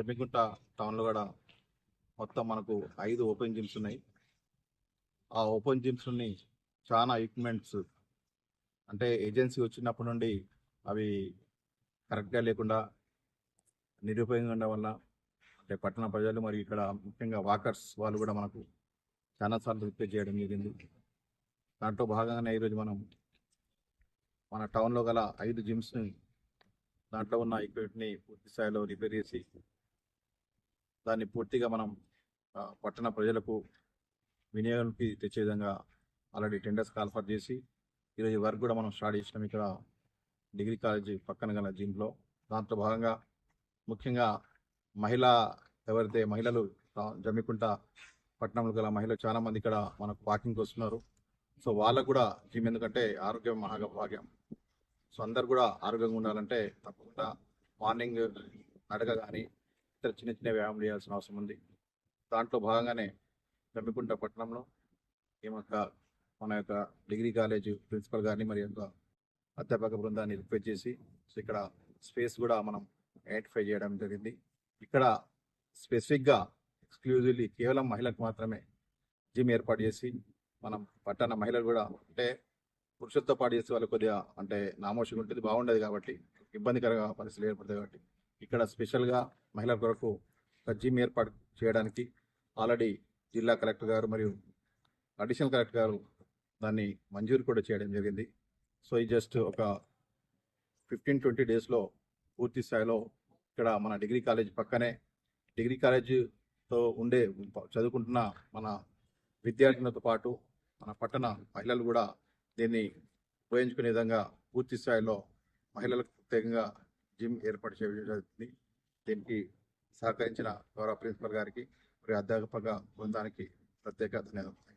జమ్మికుంట టౌన్లో కూడా మొత్తం మనకు ఐదు ఓపెన్ జిమ్స్ ఉన్నాయి. ఆ ఓపెన్ జిమ్స్ని చాలా ఎక్విప్మెంట్స్ అంటే ఏజెన్సీ వచ్చినప్పటి నుండి అవి కరెక్ట్గా లేకుండా నిరుపయోగంగా ఉండడం వల్ల అంటే పట్టణ ప్రజలు మరియు ఇక్కడ ముఖ్యంగా వాకర్స్ వాళ్ళు కూడా మనకు చాలాసార్లు రిపేర్ చేయడం జరిగింది. దాంట్లో భాగంగానే ఈరోజు మనం మన టౌన్లో గల ఐదు జిమ్స్ని దాంట్లో ఉన్న ఎక్విప్మెంట్ని పూర్తి స్థాయిలో రిపేర్ చేసి దాన్ని పూర్తిగా మనం పట్టణ ప్రజలకు వినియోగానికి తెచ్చే విధంగా ఆల్రెడీ టెండర్స్ కాల్ఫర్ చేసి ఈరోజు వర్క్ కూడా మనం స్టార్ట్ చేసినాం ఇక్కడ డిగ్రీ కాలేజీ పక్కన గల జిమ్లో దాంట్లో భాగంగా ముఖ్యంగా మహిళ ఎవరైతే మహిళలు జమ్మికుంట పట్టణంలో గల మహిళలు చాలామంది ఇక్కడ మనకు వాకింగ్కి వస్తున్నారు. సో వాళ్ళకు కూడా జిమ్ ఎందుకంటే ఆరోగ్యం మహాభాగ్యం సో అందరు కూడా ఆరోగ్యంగా ఉండాలంటే తప్పకుండా మార్నింగ్ నడక కానీ ఇతర చిన్న చిన్న వ్యాయామం చేయాల్సిన అవసరం ఉంది. దాంట్లో భాగంగానే గమ్మికుంట పట్టణంలో ఈ యొక్క మన యొక్క డిగ్రీ కాలేజ్ ప్రిన్సిపల్ గారిని మరి యొక్క అధ్యాపక బృందాన్ని రిక్వెస్ట్ చేసి సో ఇక్కడ స్పేస్ కూడా మనం ఐడెంటిఫై చేయడం జరిగింది. ఇక్కడ స్పెసిఫిక్గా ఎక్స్క్లూజివ్లీ కేవలం మహిళలకు మాత్రమే జిమ్ ఏర్పాటు చేసి మనం పట్టణ మహిళలు కూడా అంటే పురుషులతో పాటు చేసే వాళ్ళు కొద్దిగా అంటే నామోషంగా ఉంటుంది బాగుండదు కాబట్టి ఇబ్బందికరంగా పరిస్థితులు ఏర్పడతాయి కాబట్టి ఇక్కడ స్పెషల్గా మహిళల కొరకు ఒక జిమ్ ఏర్పాటు చేయడానికి ఆల్రెడీ జిల్లా కలెక్టర్ గారు మరియు అడిషనల్ కలెక్టర్ గారు దాన్ని మంజూరు కూడా చేయడం జరిగింది. సో ఇది జస్ట్ ఒక ఫిఫ్టీన్ ట్వంటీ డేస్లో పూర్తి స్థాయిలో ఇక్కడ మన డిగ్రీ కాలేజ్ పక్కనే డిగ్రీ కాలేజీతో ఉండే చదువుకుంటున్న మన విద్యార్థులతో పాటు మన పట్టణ మహిళలు కూడా దీన్ని ఉపయోగించుకునే విధంగా పూర్తి స్థాయిలో మహిళలకు ప్రత్యేకంగా జిమ్ ఏర్పాటు చేయడం జరుగుతుంది దీనికి సహకరించిన గౌరవ ప్రిన్సిపల్ గారికి మరియు అధ్యాపక బృందానికి ప్రత్యేక ధన్యవాదాలు.